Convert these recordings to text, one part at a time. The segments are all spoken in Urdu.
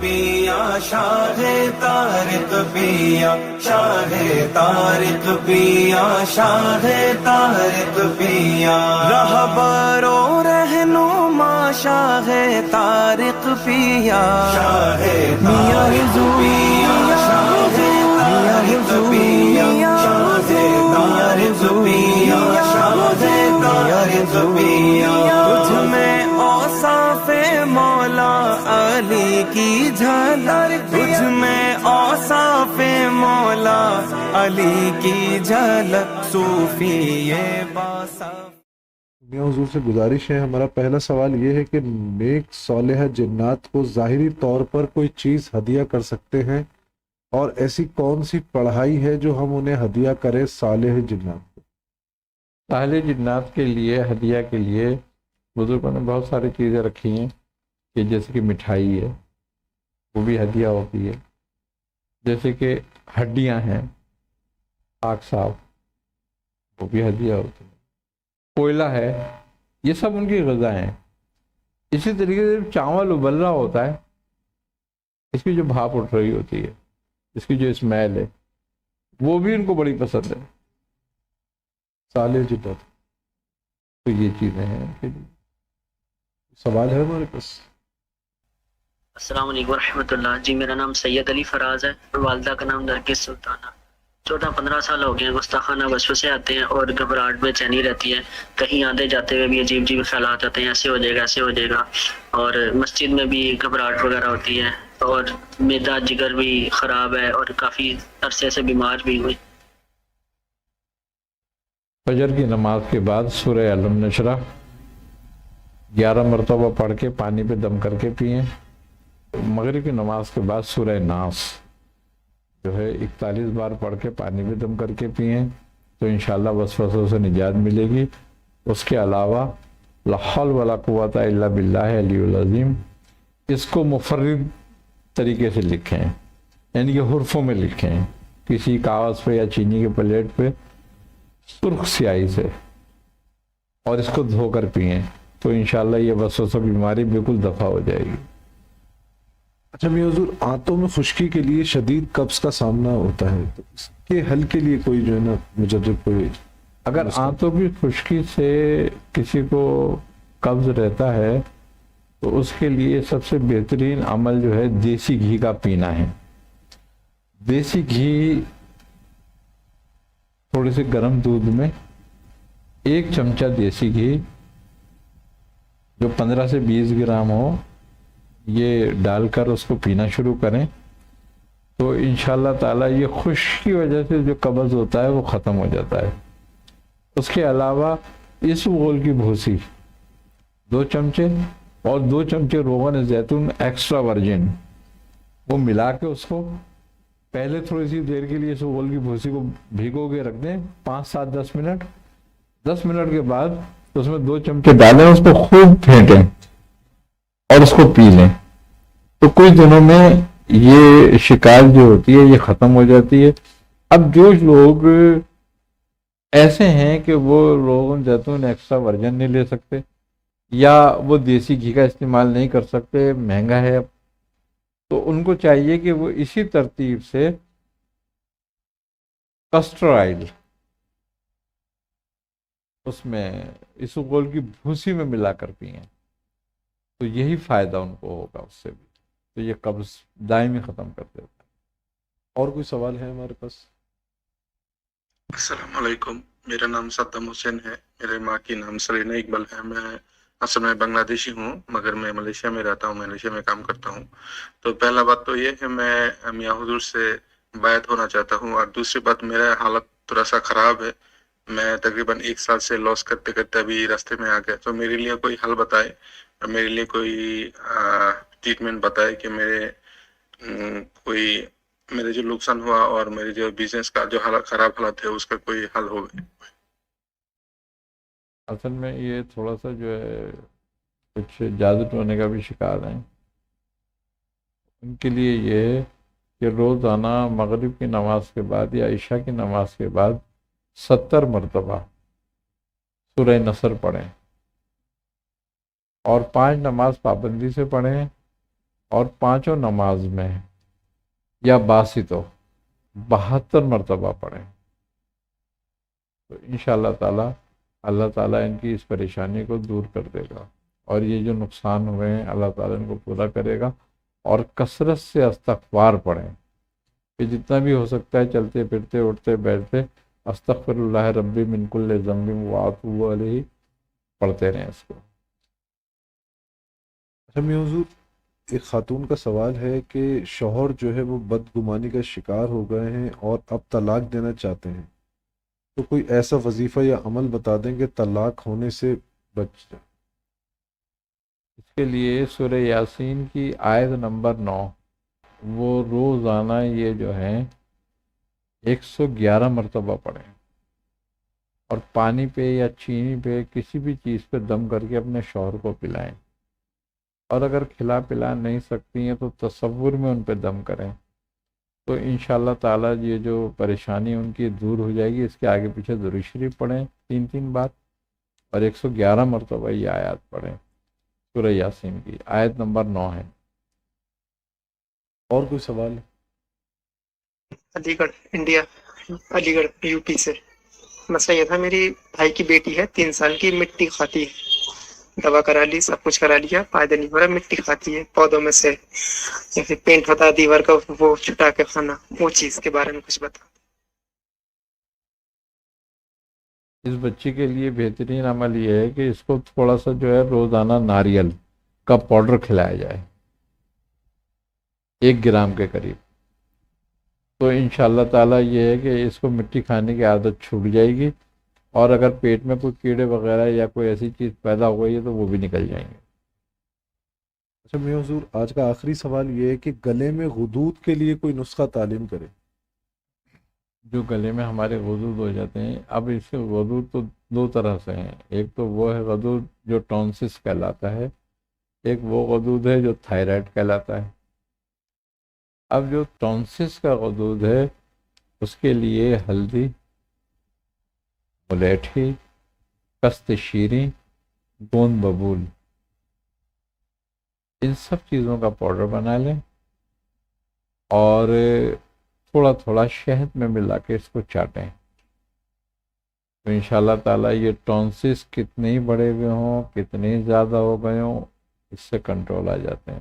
پیا شاہ تارک پیا شاہ تارک پیا شاہ تارک پیا۔ راہ برو رہنما شاہ تارک پیا۔ شاہ میاں پیا شاہ تارک پیا شاہ تارک پیا شاہ تارک پیا۔ علی کی جھلک تجھ میں اوصاف مولا۔ علی کی جھلک صوفی یہ میاں حضور سے گزارش ہے ہمارا پہلا سوال یہ ہے کہ نیک صالح جنات کو ظاہری طور پر کوئی چیز ہدیہ کر سکتے ہیں؟ اور ایسی کون سی پڑھائی ہے جو ہم انہیں ہدیہ کریں صالح جنات کو؟ ساحل جنات کے لیے ہدیہ کے لیے بزرگوں نے بہت ساری چیزیں رکھی ہیں۔ کہ جیسے کہ مٹھائی ہے، وہ بھی ہدیہ ہوتی ہے۔ جیسے کہ ہڈیاں ہیں آگ صاف، وہ بھی ہدیہ ہوتی ہے کوئلہ ہے، یہ سب ان کی غذا ہیں۔ اسی طریقے سے چاول ابل رہا ہوتا ہے، اس کی جو بھاپ اٹھ رہی ہوتی ہے، اس کی جو اسمیل ہے، وہ بھی ان کو بڑی پسند ہے۔ صالح جنات تو یہ چیزیں ہیں سوال ہے ہمارے پاس۔ السلام علیکم ورحمۃ اللہ۔ جی میرا نام سید علی فراز ہے، اور والدہ کا نام نرگس سلطانہ۔ چودہ پندرہ سال ہو گئے ہیں، گستاخانہ وسوسے آتے ہیں اور گھبراہٹ میں چینی رہتی ہے۔ کہیں آتے جاتے ہوئے بھی عجیب عجیب خیالات آتے ہیں، ایسے ہو جائے گا، ایسے ہو جائے گا۔ اور مسجد میں بھی گھبراہٹ وغیرہ ہوتی ہے، اور میدا جگر بھی خراب ہے، اور کافی عرصے سے بیمار بھی ہوئی فجر کی نماز کے بعد سورہ علم نشرہ گیارہ مرتبہ پڑھ کے پانی پہ دم کر کے پئیں مغرب کی نماز کے بعد سورہ ناس جو ہے اکتالیس بار پڑھ کے پانی پہ دم کر کے پئیں تو انشاءاللہ وسوسوں سے نجات ملے گی۔ اس کے علاوہ لحول ولا قوت الا باللہ علی العظیم اس کو مفرد طریقے سے لکھیں یعنی کہ حرفوں میں لکھیں، کسی کاغذ پہ یا چینی کے پلیٹ پہ سرخ سیاہی سے اور اس کو دھو کر پئیں تو انشاءاللہ یہ وسوسہ بیماری بالکل دفع ہو جائے گی۔ اچھا میاں حضور آنتوں میں خشکی کے لیے شدید قبض کا سامنا ہوتا ہے تو اس کے حل کے لیے کوئی جو ہے نا مجرب کوئی اگر آنتوں کی خشکی سے کسی کو قبض رہتا ہے تو اس کے لیے سب سے بہترین عمل جو ہے دیسی گھی کا پینا ہے۔ دیسی گھی تھوڑے سے گرم دودھ میں ایک چمچہ دیسی گھی جو پندرہ سے بیس گرام ہو یہ ڈال کر اس کو پینا شروع کریں تو انشاءاللہ تعالیٰ یہ خشک کی وجہ سے جو قبض ہوتا ہے وہ ختم ہو جاتا ہے۔ اس کے علاوہ اس غول کی بھوسی، دو چمچے اور دو چمچے روغن زیتون ایکسٹرا ورجن، وہ ملا کے اس کو پہلے تھوڑی سی دیر کے لیے اس غول کی بھوسی کو بھیگو کے رکھ دیں، پانچ سات دس منٹ۔ دس منٹ کے بعد اس میں دو چمچے ڈالیں، اس کو خوب پھینٹیں اور اس کو پی لیں۔ تو کچھ دنوں میں یہ شکایت جو ہوتی ہے، یہ ختم ہو جاتی ہے۔ اب جو لوگ ایسے ہیں کہ وہ روغن زیتون ایکسٹرا ورجن نہیں لے سکتے، یا وہ دیسی گھی کا استعمال نہیں کر سکتے، مہنگا ہے۔ اب تو ان کو چاہیے کہ وہ اسی ترتیب سے کسٹر آئل اس میں، اس گول کی بھوسی میں ملا کر پئیں۔ تو یہی فائدہ ان کو ہوگا اس سے بھی۔ تو یہ قبض دائمی ختم کر دیتا اور کوئی سوال ہے ہمارے پاس؟ السلام علیکم۔ میرا نام صدام حسین ہے۔ میرے ماں کی نام سرینا اقبال ہے۔ میں اصل میں بنگلہ دیشی ہوں، مگر میں ملیشیا میں رہتا ہوں، ملیشیا میں کام کرتا ہوں۔ تو پہلا بات تو یہ ہے، میں میاں حضور سے بیعت ہونا چاہتا ہوں۔ اور دوسری بات، میرا حالت تھوڑا سا خراب ہے۔ میں تقریباً ایک سال سے لاس کرتے کرتے ابھی راستے میں آ گیا۔ تو میرے لیے کوئی حل بتائے میرے لیے کوئی ٹریٹمنٹ بتائے کہ میرے کوئی میرے جو نقصان ہوا اور میرے جو بزنس کا جو حالت خراب حالت ہے، اس کا کوئی حل ہو گئے اصل میں یہ تھوڑا سا جو ہے، کچھ جادو ٹونے کا بھی شکار ہیں۔ ان کے لیے یہ ہے کہ روزانہ مغرب کی نماز کے بعد یا عشاء کی نماز کے بعد ستر مرتبہ سورہ نصر پڑھیں اور پانچ نماز پابندی سے پڑھیں۔ اور پانچوں نماز میں یا باسطو بہتر مرتبہ پڑھیں۔ تو انشاءاللہ تعالیٰ، اللہ تعالیٰ ان کی اس پریشانی کو دور کر دے گا اور یہ جو نقصان ہوئے ہیں، اللہ تعالیٰ ان کو پورا کرے گا اور کثرت سے استغفار پڑھیں۔ کہ جتنا بھی ہو سکتا ہے چلتے پھرتے، اٹھتے بیٹھتے استغفر اللہ ربی من کل ذنب واتوب علیہ، پڑھتے رہیں اس کو۔ اچھا حضور ایک خاتون کا سوال ہے کہ شوہر جو ہے وہ بدگمانی کا شکار ہو گئے ہیں اور اب طلاق دینا چاہتے ہیں۔ تو کوئی ایسا وظیفہ یا عمل بتا دیں کہ طلاق ہونے سے بچ جائے۔ اس کے لیے سورہ یاسین کی آیت نمبر نو، وہ روزانہ یہ جو ہے، ایک سو گیارہ مرتبہ پڑھیں۔ اور پانی پہ یا چینی پہ کسی بھی چیز پہ دم کر کے اپنے شوہر کو پلائیں۔ اور اگر کھلا پلا نہیں سکتی ہیں تو تصور میں ان پہ دم کریں۔ تو انشاءاللہ تعالیٰ یہ جو پریشانی ان کی دور ہو جائے گی، اس کے آگے پیچھے ضرور شریف پڑھیں۔ تین تین بات اور ایک سو گیارہ مرتبہ یہ آیات پڑھیں۔ سورہ یاسین کی آیت نمبر نو ہے۔ اور کوئی سوال؟ ہے علی گڑھ، انڈیا۔ علی گڑھ، یو پی سے۔ مسئلہ یہ تھا، میری بھائی کی بیٹی ہے، تین سال کی، مٹی کھاتی ہے۔ دوا کرا لی، سب کچھ کرا لیا، فائدہ نہیں ہو رہا مٹی کھاتی ہے، پودوں میں سے، یا پھر پینٹ ہوتا ہے دیوار کا وہ چھٹا کے کھانا، وہ چیز کے بارے میں کچھ بتا۔ اس بچی کے لیے بہترین عمل یہ ہے کہ اس کو تھوڑا سا جو ہے روزانہ ناریل کا پاؤڈر کھلایا جائے۔ ایک گرام کے قریب۔ تو انشاءاللہ تعالیٰ یہ ہے کہ اس کو مٹی کھانے کی عادت چھوٹ جائے گی۔ اور اگر پیٹ میں کوئی کیڑے وغیرہ یا کوئی ایسی چیز پیدا ہو گئی ہے تو وہ بھی نکل جائیں گے۔ اچھا میاں حضور آج کا آخری سوال یہ ہے کہ گلے میں غدود کے لیے کوئی نسخہ تعلیم کرے۔ جو گلے میں ہمارے غدود ہو جاتے ہیں اب اس کے غدود تو دو طرح سے ہیں۔ ایک تو وہ ہے غدود جو ٹونسس کہلاتا ہے ایک وہ غدود ہے جو تھائرائڈ کہلاتا ہے۔ اب جو ٹونسس کا غدود ہے اس کے لیے ہلدی ملیٹھی کست شیریں گوند ببول۔ ان سب چیزوں کا پاؤڈر بنا لیں اور تھوڑا تھوڑا شہد میں ملا کے اس کو چاٹیں۔ تو ان شاء اللہ تعالیٰ یہ ٹونسس کتنے ہی بڑے ہوئے ہوں، کتنے ہی زیادہ ہو گئے ہوں، اس سے کنٹرول آ جاتے ہیں۔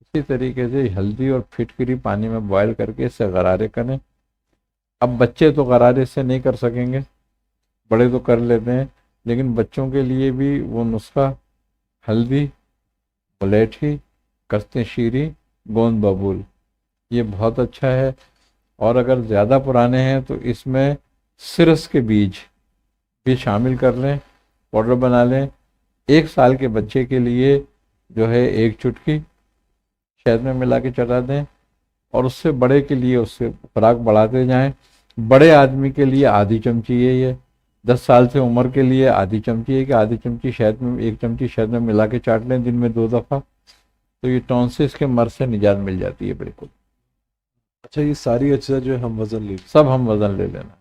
اسی طریقے سے ہلدی اور پھٹکری پانی میں بوائل کر کے اس سے غرارے کریں۔ اب بچے تو غرارے سے نہیں کر سکیں گے۔ بڑے تو کر لیتے ہیں، لیکن بچوں کے لیے بھی وہ نسخہ ہلدی ملیٹھی کستیں شیری گوند ببول یہ بہت اچھا ہے۔ اور اگر زیادہ پرانے ہیں تو اس میں سرس کے بیج بھی شامل کر لیں، پاؤڈر بنا لیں۔ ایک سال کے بچے کے لیے جو ہے ایک چٹکی شہد میں ملا کے چٹا دیں اور اس سے بڑے کے لیے اس سے خوراک بڑھاتے جائیں۔ بڑے آدمی کے لیے آدھی چمچی ہے یہ۔ دس سال سے عمر کے لیے آدھی چمچی ہے کہ آدھی چمچی شہد میں ایک چمچی شہد میں ملا کے چاٹ لیں دن میں دو دفعہ تو یہ ٹونسس کے مرض سے نجات مل جاتی ہے بالکل۔ اچھا یہ ساری اجزاء جو ہے ہم وزن لے سب ہم وزن لے لینا۔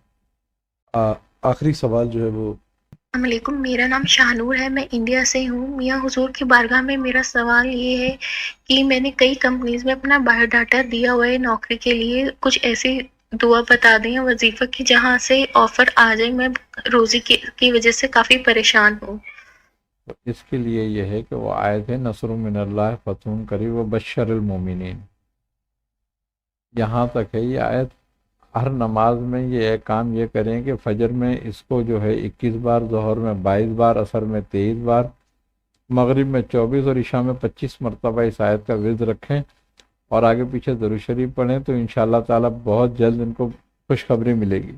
آ- آخری سوال جو ہے وہ۔ السلام علیکم میرا نام شاہنور ہے میں انڈیا سے ہوں۔ میاں حضور کی بارگاہ میں میرا سوال یہ ہے کہ میں نے کئی کمپنیز میں اپنا بایو ڈاٹا دیا ہوا ہے نوکری کے لیے کچھ ایسی دعا بتا دیں وظیفہ کی جہاں سے آفر آ جائے، میں روزی کی وجہ سے کافی پریشان ہوں۔ تو اس کے لیے یہ ہے کہ وہ آئے تھے، نصر من اللہ فتح کری و بشر المومنین۔ یہاں تک ہے، یہ آیت ہر نماز میں یہ ایک کام یہ کریں کہ فجر میں اس کو جو ہے اکیس بار، ظہر میں بائیس بار، عصر میں تیئیس بار، مغرب میں چوبیس اور عشاء میں پچیس مرتبہ اس آیت کا ورد رکھیں۔ اور آگے پیچھے ضرور شریف پڑھیں تو انشاءاللہ تعالی بہت جلد ان کو خوشخبری ملے گی۔